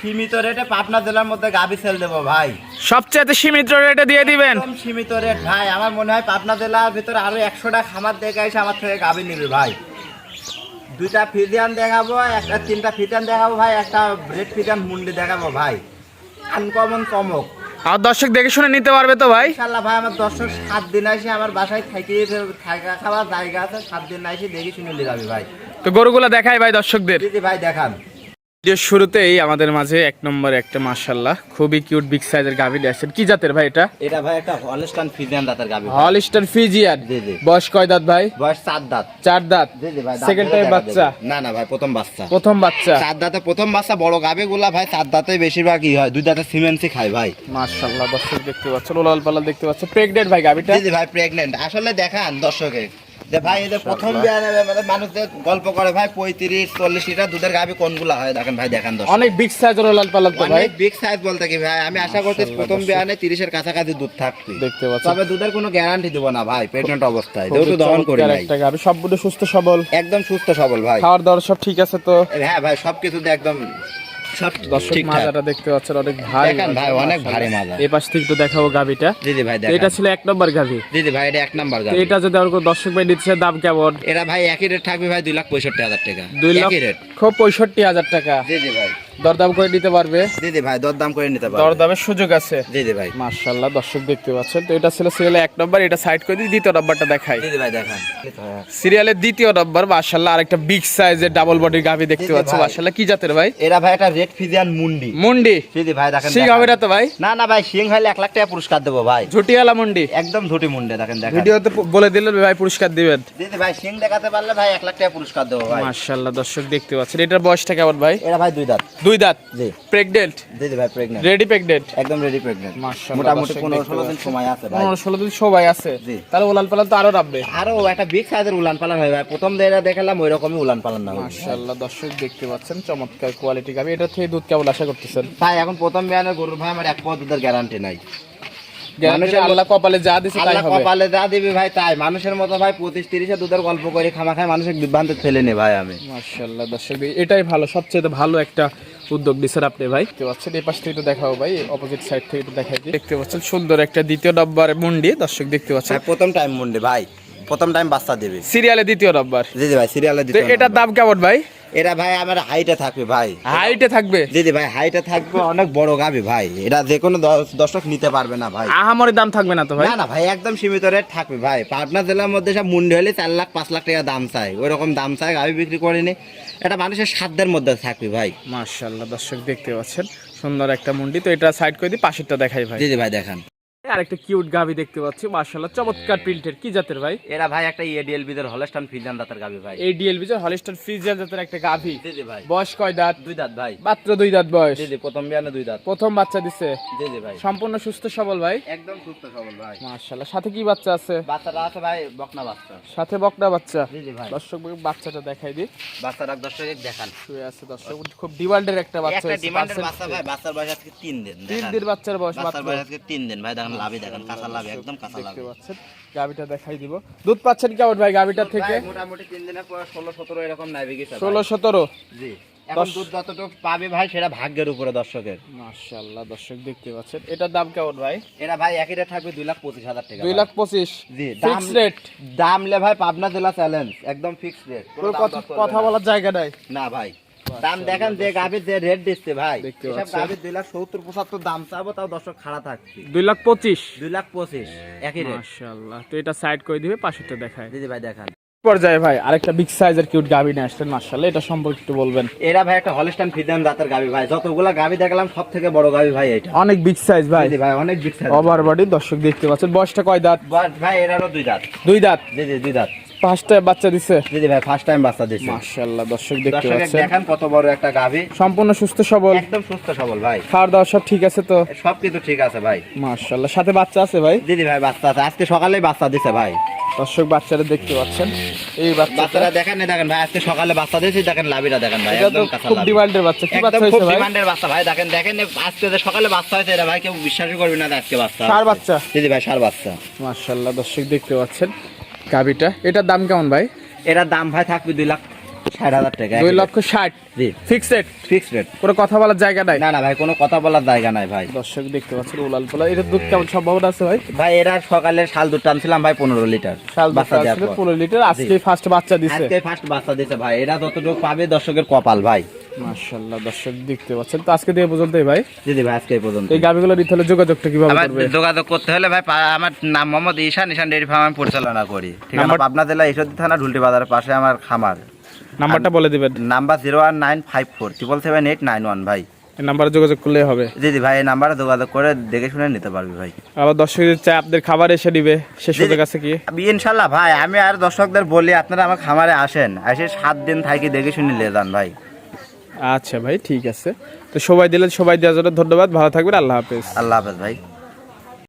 সীমিত রেটে পাবনা জেলার মধ্যে গাবি সেল দেবো ভাই। সবচেয়ে সীমিত রেটে দিয়ে দিবেন? একদম সীমিত রেট ভাই। আমার মনে হয় পাবনা জেলার ভিতরে আরও একশোটা খামার দেখে এসে আমার থেকে গাবি নিবে ভাই। দুইটা ফিজিয়ান দেখাবো একটা তিনটা ফিজিয়ান দেখাবো ভাই। একটা রেড ফিজিয়ান মুন্ডি দেখাবো ভাই। আনকমন চমক। আর দর্শক দেখে শুনে নিতে পারবে তো ভাই? ইনশাল্লাহ ভাই আমার দর্শক সাত দিন আসে আমার বাসায় থাকি থাকা খাওয়ার জায়গা আছে সাত দিন আসে দেখি শুনে নিয়ে যাবি ভাই। তো গরুগুলো দেখাই ভাই দর্শকদের। দিদি ভাই দেখান। ভিডিওর শুরুতেই আমাদের মাঝে এক নম্বর একটা মাশাল্লাহ খুবই কিউট বিগ সাইজের গাভি নিয়ে আসছেন। কি জাতের ভাই এটা? এটা ভাই একটা হলস্টান ফিজিয়ান দাঁতের গাবি হলস্টার ফিজিয়ান। বয়স কয় দাঁত ভাই? বয়স চার দাঁত। চার দাঁত। সেকেন্ড টাইম বাচ্চা? না না ভাই প্রথম বাচ্চা। প্রথম বাচ্চা? চার দাঁতে প্রথম বাচ্চা বড় গাবে গুলা ভাই চার দাঁতে বেশিরভাগ ই হয়। দুই দাঁতে সিমেন্সি খায় ভাই। মাশাল্লাহ দর্শক দেখতে পাচ্ছেন ওলাল পালাল দেখতে পাচ্ছেন। প্রেগনেন্ট ভাই গাভিটা? জি ভাই প্রেগনেন্ট আসলে দেখান দর্শকে যে ভাই এদের প্রথম বিয়ানে মানে মানুষ যে গল্প করে ভাই পঁয়ত্রিশ চল্লিশ লিটার দুধের গাবি কোনগুলা হয়? দেখেন ভাই দেখান দর্শক। অনেক বিগ সাইজের লাল পালাল তো ভাই। বিগ সাইজ বলতে কি ভাই? আমি আশা করছি প্রথম বিয়ানে তিরিশের কাছাকাছি দুধ থাকবে। দেখতে পাচ্ছেন তবে দুধের কোনো গ্যারান্টি দিব না ভাই প্রেগনেন্ট অবস্থায়। যেহেতু দহন করি নাই। একটা গাভি সবগুলো সুস্থ সবল। একদম সুস্থ সবল ভাই। খাওয়ার দাওয়ার সব ঠিক আছে তো? হ্যাঁ ভাই সবকিছুতে একদম মাজাটা দেখতে পাচ্ছেন অনেক ভারী ভাই, অনেক। ভারী মাজা। এই পাশ থেকে তো দেখাবো গাভিটা। দিদি ভাই এটা ছিল এক নম্বর গাভি। দিদি ভাই এটা এক নম্বর এটা যদি আর কোনো দর্শক ভাই নিচ্ছে দাম কেমন? এরা ভাই একই রেট থাকবে ভাই দুই লাখ পঁয়ষট্টি হাজার টাকা। দুই লাখ রেট পঁয়ষট্টি হাজার টাকা। দিদি ভাই। দরদাম করে নিতে পারবে। দিদি ভাই দরদাম করে নিতে পারবে। দরদামের সুযোগ আছে। দিদি ভাই। মার্শাল্লাহ দর্শক দেখতে পাচ্ছেন তো এটা ছিল সিরিয়ালে এক নম্বর এটা সাইড করে দিই দ্বিতীয় নম্বরটা দেখাই। দিদি ভাই দেখান সিরিয়ালের দ্বিতীয় নম্বর মার্শাল্লাহ আরেকটা বিগ সাইজের ডাবল বডির গাভি দেখতে জি, জি, পাচ্ছি ভাই। মার্শাল্লাহ কি জাতের ভাই? এরা ভাই একটা রেড ফিজিয়ান মুন্ডি। মুন্ডি? দিদি ভাই দেখেন সেই দেখান। গাভিটা তো ভাই? না না ভাই সিং হলে এক লাখ টাকা পুরস্কার দেবো ভাই। ঝুটিয়ালা মুন্ডি? একদম ধুটি মুন্ডে দেখেন দেখেন। ভিডিওতে বলে দিলেন ভাই পুরস্কার দিবেন। দিদি ভাই সিং দেখাতে পারলে ভাই এক লাখ টাকা পুরস্কার দেবো ভাই। মার্শাল্লাহ দর্শক দেখতে পাচ্ছেন এটার বয়সটা কেমন ভাই? এরা ভাই দুই দাঁত। দুই দাঁত। জি। প্রেগনেন্ট ভাই প্রেগনেন্ট রেডি প্রেগনেন্ট একদম রেডি প্রেগনেন্ট মোটামুটি দর্শক পনেরো দেখতে ষোলো দিন সময় আছে ভাই। পনেরো ষোলো দিন সবাই আছে। তাহলে উলান পালন তো আরও রাখবে আরও একটা বিগ সাইজের উলান পালান হয় ভাই। প্রথম যেটা দেখালাম ওই রকমই উলান পালান না মাশাআল্লাহ দর্শক দেখতে পাচ্ছেন চমৎকার কোয়ালিটি গাবি। এটা থেকে দুধ কেমন আশা করতেছেন? ভাই এখন প্রথম বিয়ানের গরুর ভাই আমার এক পদ দুধের গ্যারান্টি নাই। মানুষের আল্লাহ কপালে যা দিছে তাই হবে। কপালে যা দিবি ভাই তাই। মানুষের মতো ভাই পঁচিশ তিরিশে দুধের গল্প করে খামা খায় মানুষের বিভ্রান্তে ফেলে নে ভাই আমি। মাশাআল্লাহ দর্শক এটাই ভালো সবচেয়ে ভালো একটা উদ্যোগ আপনি ভাই। দেখতে পাচ্ছেন এই পাশ থেকে দেখাও ভাই অপোজিট সাইড থেকে দেখাই দেখতে পাচ্ছেন সুন্দর একটা দ্বিতীয় নম্বর মন্ডি দর্শক দেখতে পাচ্ছেন। প্রথম টাইম মন্ডি ভাই। প্রথম টাইম বাচ্চা দেবে। সিরিয়ালে দ্বিতীয় নম্বর দিদি ভাই সিরিয়ালে দিতে এটার দাম কেমন ভাই? এটা ভাই আমার হাইটে থাকবে ভাই। হাইটে থাকবে? দিদি ভাই হাইটে থাকবে অনেক বড় গাবি ভাই। এটা যে কোনো দর্শক নিতে পারবে না ভাই। আহামরি দাম থাকবে না তো ভাই? না না ভাই একদম সীমিত রেট থাকবে ভাই। পাবনা জেলার মধ্যে সব মুন্ডি হলে চার লাখ পাঁচ লাখ টাকা দাম চাই। ওই রকম দাম চাই গাবি বিক্রি করিনি। এটা মানুষের সাধ্যের মধ্যে থাকবে ভাই। মাশাআল্লাহ দর্শক দেখতে পাচ্ছেন। সুন্দর একটা মুন্ডি। তো এটা সাইড করে দিই পাশেরটা দেখাই ভাই। দিদি ভাই দেখান। আর একটা কিউট গাভি দেখতে পাচ্ছি মাশাআল্লাহ চমৎকার প্রিন্টের কি জাতের ভাই? এরা ভাই একটা ফিজান দাতার গাবি ভাই। ফ্রিজিয়ান জাতের একটা গাভি। দিদি ভাই। বয়স কয় দাঁত? দুই দাঁত ভাই। মাত্র দুই দাঁত বয়স। দিদি প্রথম বিয়ানে দুই দাঁত। প্রথম বাচ্চা দিছে। দিদি ভাই। সম্পূর্ণ সুস্থ সবল ভাই? একদম সুস্থ সবল ভাই। মাশাআল্লাহ সাথে কি বাচ্চা আছে? বাচ্চাটা আছে ভাই বকনা বাচ্চা। সাথে বকনা বাচ্চা। দিদি ভাই। দর্শক বাচ্চাটা দেখাই দিই। বাচ্চাটা দর্শক দেখান। শুয়ে আছে দর্শক খুব ডিমান্ডের একটা বাচ্চা একটা ডিমান্ডের বাচ্চা ভাই বাচ্চার বয়স আজকে তিন দিন তিন দেখান। দিন বাচ্চার বয়স বাচ্চার মাত্র। বয়স আজকে তিন দিন ভাই দেখেন লাভই দেখেন কাঁচা লাভ একদম কাঁচা লাভ দেখতে পাচ্ছেন গাবিটা দেখাই দিব। দুধ পাচ্ছেন কেমন ভাই থেকে? মোটামুটি তিন দিনের পর ষোলো সতেরো এরকম ষোলো সতেরো? জি। এখন দুধ যতটুকু পাবে ভাই সেটা ভাগ্যের উপরে দর্শকের। মাশাআল্লাহ দর্শক দেখতে পাচ্ছেন। এটার দাম কেমন ভাই? এরা ভাই একই রেট থাকবে দুই লাখ পঁচিশ হাজার টাকা দুই লাখ জি ফিক্স রেট দাম লে ভাই পাবনা জেলা চ্যালেঞ্জ একদম ফিক্স রেট কথা বলার জায়গা নাই? না ভাই। দাম দেখেন যে গাভীর যে রেট দিচ্ছে ভাই। এসব। গাভীর দুই লাখ সত্তর পঁচাত্তর দাম চাবো তাও দর্শক খাড়া থাকছে। দুই লাখ পঁচিশ। দুই লাখ পঁচিশ একই রেট মাশাআল্লাহ তো এটা সাইড করে দিবে? পাশেরটা দেখায়। দিদি ভাই দেখান। পর্যায়ে ভাই আরেকটা বিগ সাইজের কিউট নিয়ে আসছেন মাশাআল্লাহ। এটা সম্পর্কে একটু বলবেন। এরা ভাই একটা হলিস্টান ফিদান দাঁতের গাভী ভাই। যতগুলা গাভী দেখলাম সব থেকে বড় গাভী ভাই এটা। অনেক বিগ সাইজ ভাই। ভাই অনেক বিগ সাইজ ওভার বডি দর্শক দেখতে পাচ্ছেন। বয়সটা কয় দাঁত? ভাই এরারও দুই দাঁত। দুই দাঁত? দিদি দুই দাঁত। পাঁচটা বাচ্চা দিছে। দিদি ভাই ফার্স্ট টাইম বাচ্চা দিচ্ছে মাশাআল্লাহ দর্শক দেখতে পাচ্ছেন। দেখেন কত বড় একটা গাভী। সম্পূর্ণ সুস্থ সবল। একদম সুস্থ সবল ভাই। খাওয়ার দাওয়া সব ঠিক আছে তো? সব কিছু ঠিক আছে ভাই। মাশাআল্লাহ সাথে বাচ্চা আছে ভাই? দিদি ভাই বাচ্চা আছে। আজকে সকালেই বাচ্চা দিছে ভাই। দর্শক বাচ্চারা দেখতে পাচ্ছেন। এই বাচ্চারা দেখেন না দেখেন ভাই আজকে সকালে বাচ্চা দিয়েছি দেখেন লাভিটা দেখেন ভাই একদম খুব ডিমান্ডের বাচ্চা। কি বাচ্চা হয়েছে ভাই? ডিমান্ডের বাচ্চা ভাই দেখেন দেখেন আজকে যে সকালে বাচ্চা হয়েছে এটা ভাই কেউ বিশ্বাসই করবি না আজকে বাচ্চা হয়েছে। বাচ্চা? দিদি ভাই সার বাচ্চা। মাশাআল্লাহ দর্শক দেখতে পাচ্ছেন। গাবিটা এটার দাম কেমন ভাই? এটার দাম ভাই থাকবে দুই লাখ ষাট হাজার টাকা। দুই লক্ষ ষাট। জি। ফিক্সড ফিক্সড রেট কোনো কথা বলার জায়গা নাই? না না ভাই কোনো কথা বলার জায়গা নাই ভাই। দর্শক দেখতে পাচ্ছেন উলাল পোলা। দুধ কেমন সম্ভাবনা আছে ভাই? ভাই এরা সকালে শাল দুধ টানছিলাম ভাই পনেরো লিটার। শাল বাচ্চা দেওয়ার পনেরো লিটার আজকে ফার্স্ট বাচ্চা দিছে। আজকে ফার্স্ট বাচ্চা দিছে ভাই। এরা যতটুকু পাবে দর্শকের কপাল ভাই। মাশাআল্লাহ দর্শক দেখতে পাচ্ছেন। তো আজকে দিয়ে পর্যন্ত ভাই। দিদি ভাই আজকে পর্যন্ত এই গাবিগুলো নিতে হলে যোগাযোগটা কীভাবে করবে? যোগাযোগ করতে হলে ভাই আমার নাম মোহাম্মদ ঈশান ঈশান ডেয়ারি ফার্ম আমি পরিচালনা করি। ঠিক আছে পাবনা জেলা ঈশ্বরদী থানা ঢুলটি বাজারের পাশে আমার খামার। নাম্বারটা বলে দিবেন। Number zero one nine five four triple seven eight nine one ভাই। এই নাম্বারে যোগাযোগ করলেই হবে। দিদি ভাই এই নাম্বারে যোগাযোগ করে দেখে শুনে নিতে পারবি ভাই। আবার দর্শক আপনাদের খাবার এসে দিবে। সে সুযোগ আছে কি? ইনশাল্লাহ ভাই আমি আর দর্শকদের বলি আপনারা আমার খামারে আসেন। এসে সাত দিন থাকি দেখে শুনে নিয়ে যান ভাই। আচ্ছা ভাই, ঠিক আছে। তো সবাই দিলে সবাই দেওয়ার জন্য ধন্যবাদ। ভালো থাকবেন, আল্লাহ হাফেজ। আল্লাহ হাফেজ ভাই।